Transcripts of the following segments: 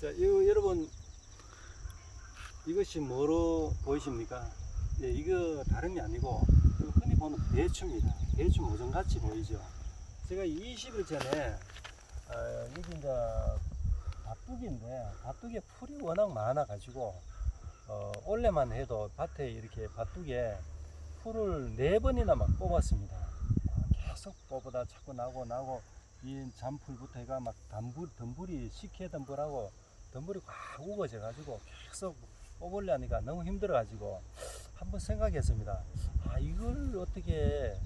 자, 이거 여러분 이것이 뭐로 보이십니까? 예, 이거 게 아니고 흔히 보는 배추입니다. 배추 모종같이 보이죠? 제가 20일 전에 어, 여기 이제 밭둑인데 밭둑에 풀이 워낙 많아가지고 어, 올해만 해도 밭에 이렇게 밭둑에 풀을 네 번이나 막 뽑았습니다. 어, 계속 뽑아다 자꾸 나고 나고 이 잔풀부터 해가 막 단불 덤불이 식혜 덤불하고 덤불이 꽉 우거져 가지고 계속 뽑으려니까 너무 힘들어 가지고 한번 생각했습니다. 아 이걸 어떻게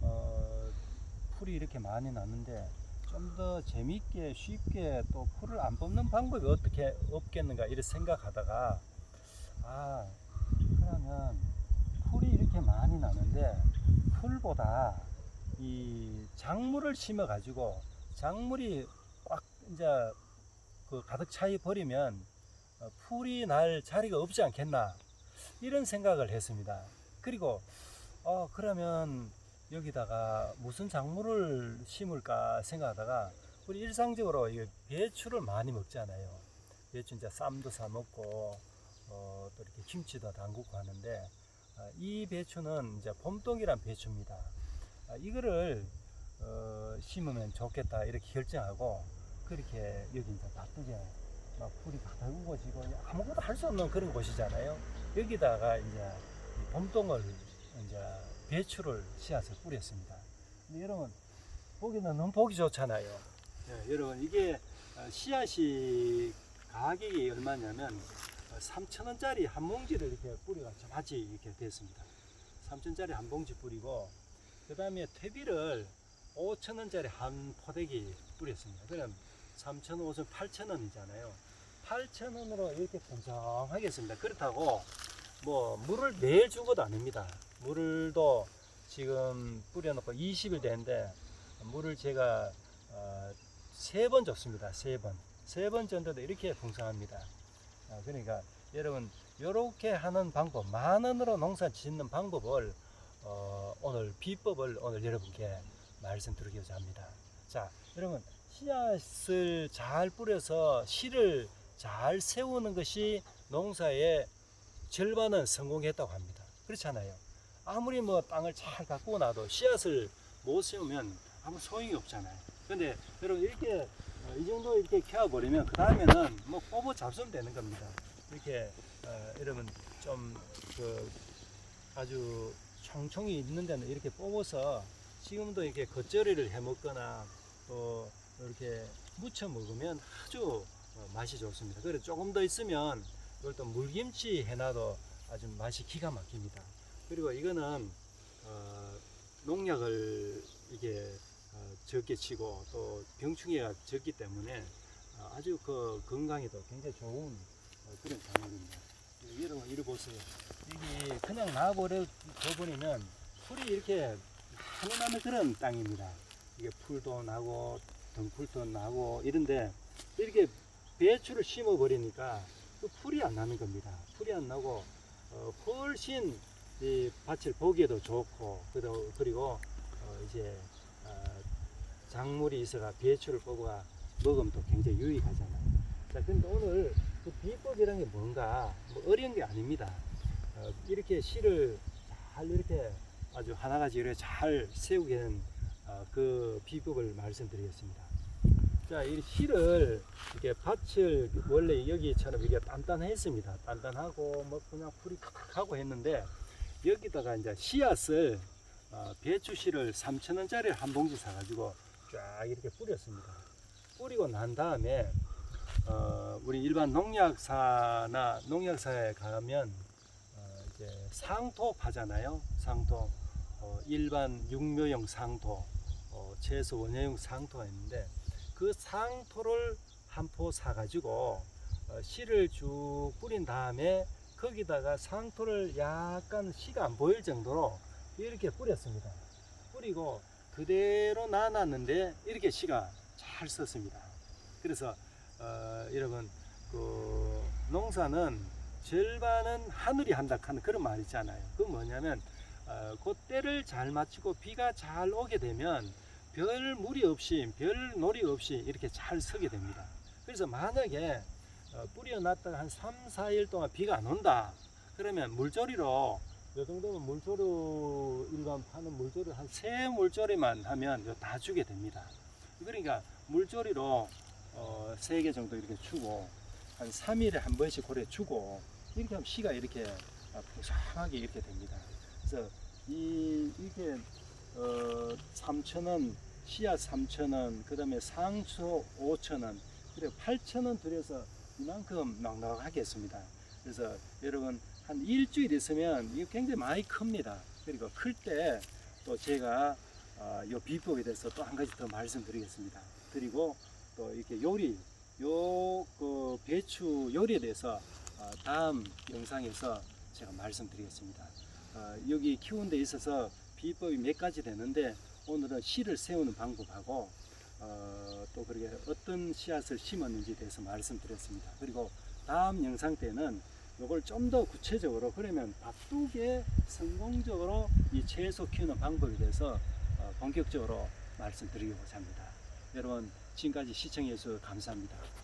어, 풀이 이렇게 많이 났는데 좀 더 재미있게 쉽게 또 풀을 안 뽑는 방법이 어떻게 없겠는가 이렇게 생각하다가 아 그러면 풀이 이렇게 많이 나는데 풀보다 이 작물을 심어 가지고 작물이 꽉 이제 그 가득 차이 버리면 어, 풀이 날 자리가 없지 않겠나 이런 생각을 했습니다. 그리고 어 그러면 여기다가 무슨 작물을 심을까 생각하다가 우리 일상적으로 이 배추를 많이 먹잖아요. 배추 이제 쌈도 싸 먹고 어, 또 이렇게 김치도 담그고 하는데 아, 이 배추는 이제 봄동이란 배추입니다. 아, 이거를 어, 심으면 좋겠다 이렇게 결정하고 그렇게 여기 이제 밭두개 막 풀이 가득 우거지고 아무것도 할 수 없는 그런 곳이잖아요. 여기다가 이제 이 봄동을 이제 배추를 씨앗을 뿌렸습니다. 여러분 보기는 너무 보기 좋잖아요. 네, 여러분 이게 어, 씨앗이 가격이 얼마냐면 3천 원짜리 한 봉지를 이렇게 뿌려가지고 같이 이렇게 됐습니다. 3천 원짜리 한 봉지 뿌리고 그 다음에 퇴비를 5천 원짜리 한 포대기 뿌렸습니다. 그럼 3천 원, 5천, 8천 원이잖아요. 8천 원으로 이렇게 풍성하겠습니다. 그렇다고 뭐 물을 매일 준 것도 아닙니다. 물도 지금 뿌려놓고 20일 됐는데 물을 제가 어, 세번 줬습니다. 세 번. 세번 줬는데도 이렇게 풍성합니다. 아, 그러니까 여러분 이렇게 하는 방법, 만 원으로 농사 짓는 방법을 어, 오늘 비법을 오늘 여러분께 말씀드리고자 합니다. 자, 여러분 씨앗을 잘 뿌려서 씨를 잘 세우는 것이 농사의 절반은 성공했다고 합니다. 그렇잖아요. 아무리 뭐 땅을 잘 가꾸어 놔도 씨앗을 못 세우면 아무 소용이 없잖아요. 근데 여러분 이렇게 어, 이 정도 이렇게 키워버리면 그 다음에는 뭐 뽑아 잡수면 되는 겁니다. 이렇게 어, 여러분 좀그 아주 총총이 있는 데는 이렇게 뽑아서 지금도 이렇게 겉절이를 해 먹거나 또 이렇게 무쳐 먹으면 아주 어, 맛이 좋습니다. 그래서 조금 더 있으면 이걸 또 물김치 해놔도 아주 맛이 기가 막힙니다. 그리고 이거는 어, 농약을 이게 어, 적게 치고 또 병충해가 적기 때문에 어, 아주 그 건강에도 굉장히 좋은 어, 그런 작물입니다. 여러분 이리 보세요. 여기 그냥 놔버려 버리면 풀이 이렇게 나는 그런 땅입니다. 이게 풀도 나고 등풀도 나고 이런데 이렇게 배추를 심어 버리니까 그 풀이 안 나는 겁니다. 풀이 안 나고 어, 훨씬 이 밭을 보기에도 좋고 그리고, 어, 이제 어, 작물이 있어가 배추를 뽑아 먹으면 또 굉장히 유익하잖아요. 자, 근데 오늘 그 비법이라는 게 뭔가 뭐 어려운 게 아닙니다. 어, 이렇게 씨를 잘 이렇게 아주 하나같이 이렇게 잘 세우게 된 어, 그 비법을 말씀드리겠습니다. 자, 이 씨를 이렇게 밭을 원래 여기처럼 이게 단단했습니다. 단단하고 뭐 그냥 풀이 탁하고 했는데 여기다가 이제 씨앗을 어, 배추 씨를 3천 원짜리 한 봉지 사가지고 쫙 이렇게 뿌렸습니다. 뿌리고 난 다음에 어, 우리 일반 농약사나 농약사에 가면 어, 이제 상토 파잖아요. 상토 어, 일반 육묘용 상토, 어, 채소 원예용 상토가 있는데 그 상토를 한 포 사가지고 어, 씨를 쭉 뿌린 다음에 거기다가 상토를 약간 씨가 안 보일 정도로 이렇게 뿌렸습니다. 뿌리고 그대로 놔놨는데 이렇게 씨가 잘 썼습니다. 그래서 어, 여러분 그 농사는 절반은 하늘이 한다 하는 그런 말 있잖아요. 그 뭐냐면 어, 그 때를 잘 맞추고 비가 잘 오게 되면 별 무리 없이 별 놀이 없이 이렇게 잘 서게 됩니다. 그래서 만약에 어, 뿌려놨다가 한 3, 4일 동안 비가 안 온다. 그러면 물조리로 요 정도면 물조리 일반 파는 물조리 한세 물조리만 하면 요다 주게 됩니다. 그러니까 물조리로 어, 세개 정도 이렇게 주고 한 3일에 한 번씩 고래 주고 이렇게 하면 씨가 이렇게 아, 풍성하게 이렇게 됩니다. 그래서 이 이게 어 3,000원 씨앗 3,000원 그다음에 상추 5,000원 그리고 8,000원 들여서 이만큼 넉넉하게 했습니다. 그래서 여러분 한 일주일 있으면 이거 굉장히 많이 큽니다. 그리고 클 때 또 제가 어, 요 비법에 대해서 또 한 가지 더 말씀드리겠습니다. 그리고 또 이렇게 요리 요 그 배추 요리에 대해서 어, 다음 영상에서 제가 말씀드리겠습니다. 어, 여기 키우는 데 있어서 비법이 몇 가지 되는데 오늘은 씨를 세우는 방법하고 어, 또 그렇게 어떤 씨앗을 심었는지에 대해서 말씀드렸습니다. 그리고 다음 영상 때는 이걸 좀 더 구체적으로 그러면 바쁘게 성공적으로 이 채소 키우는 방법에 대해서 어, 본격적으로 말씀드리고자 합니다. 여러분 지금까지 시청해 주셔서 감사합니다.